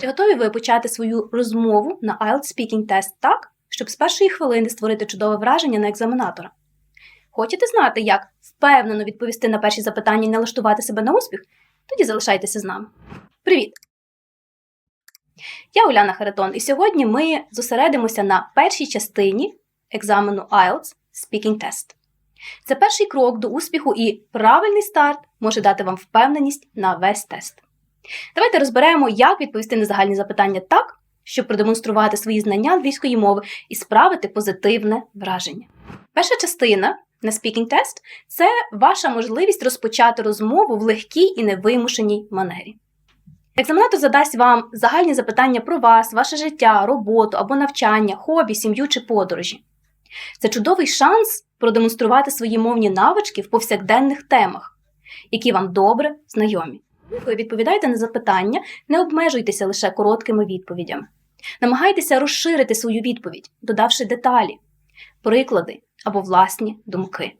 Чи готові ви почати свою розмову на IELTS Speaking Test так, щоб з першої хвилини створити чудове враження на екзаменатора? Хочете знати, як впевнено відповісти на перші запитання і налаштувати себе на успіх? Тоді залишайтеся з нами. Привіт! Я Уляна Харитон, і сьогодні ми зосередимося на першій частині екзамену IELTS Speaking Test. Це перший крок до успіху, і правильний старт може дати вам впевненість на весь тест. Давайте розберемо, як відповісти на загальні запитання так, щоб продемонструвати свої знання англійської мови і справити позитивне враження. Перша частина на Speaking Test – це ваша можливість розпочати розмову в легкій і невимушеній манері. Екзаменатор задасть вам загальні запитання про вас, ваше життя, роботу або навчання, хобі, сім'ю чи подорожі. Це чудовий шанс продемонструвати свої мовні навички в повсякденних темах, які вам добре знайомі. Ви відповідаєте на запитання, не обмежуйтеся лише короткими відповідями. Намагайтеся розширити свою відповідь, додавши деталі, приклади або власні думки.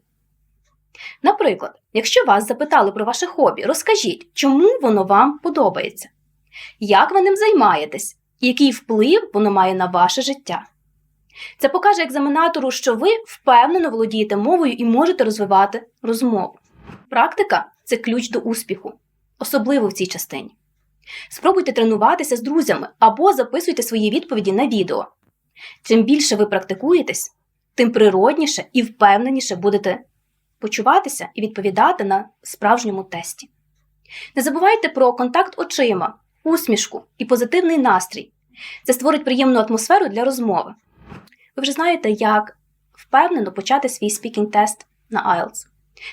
Наприклад, якщо вас запитали про ваше хобі, розкажіть, чому воно вам подобається, як ви ним займаєтесь, і який вплив воно має на ваше життя. Це покаже екзаменатору, що ви впевнено володієте мовою і можете розвивати розмову. Практика це ключ до успіху, особливо в цій частині. Спробуйте тренуватися з друзями або записуйте свої відповіді на відео. Чим більше ви практикуєтесь, тим природніше і впевненіше будете почуватися і відповідати на справжньому тесті. Не забувайте про контакт очима, усмішку і позитивний настрій. Це створить приємну атмосферу для розмови. Ви вже знаєте, як впевнено почати свій спікінг-тест на IELTS.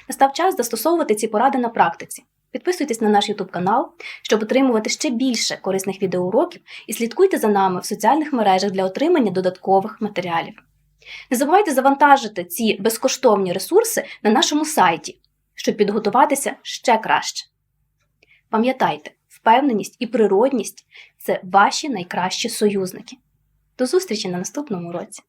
Настав час застосовувати ці поради на практиці. Підписуйтесь на наш YouTube канал, щоб отримувати ще більше корисних відеоуроків і слідкуйте за нами в соціальних мережах для отримання додаткових матеріалів. Не забувайте завантажити ці безкоштовні ресурси на нашому сайті, щоб підготуватися ще краще. Пам'ятайте, впевненість і природність це ваші найкращі союзники. До зустрічі на наступному уроці!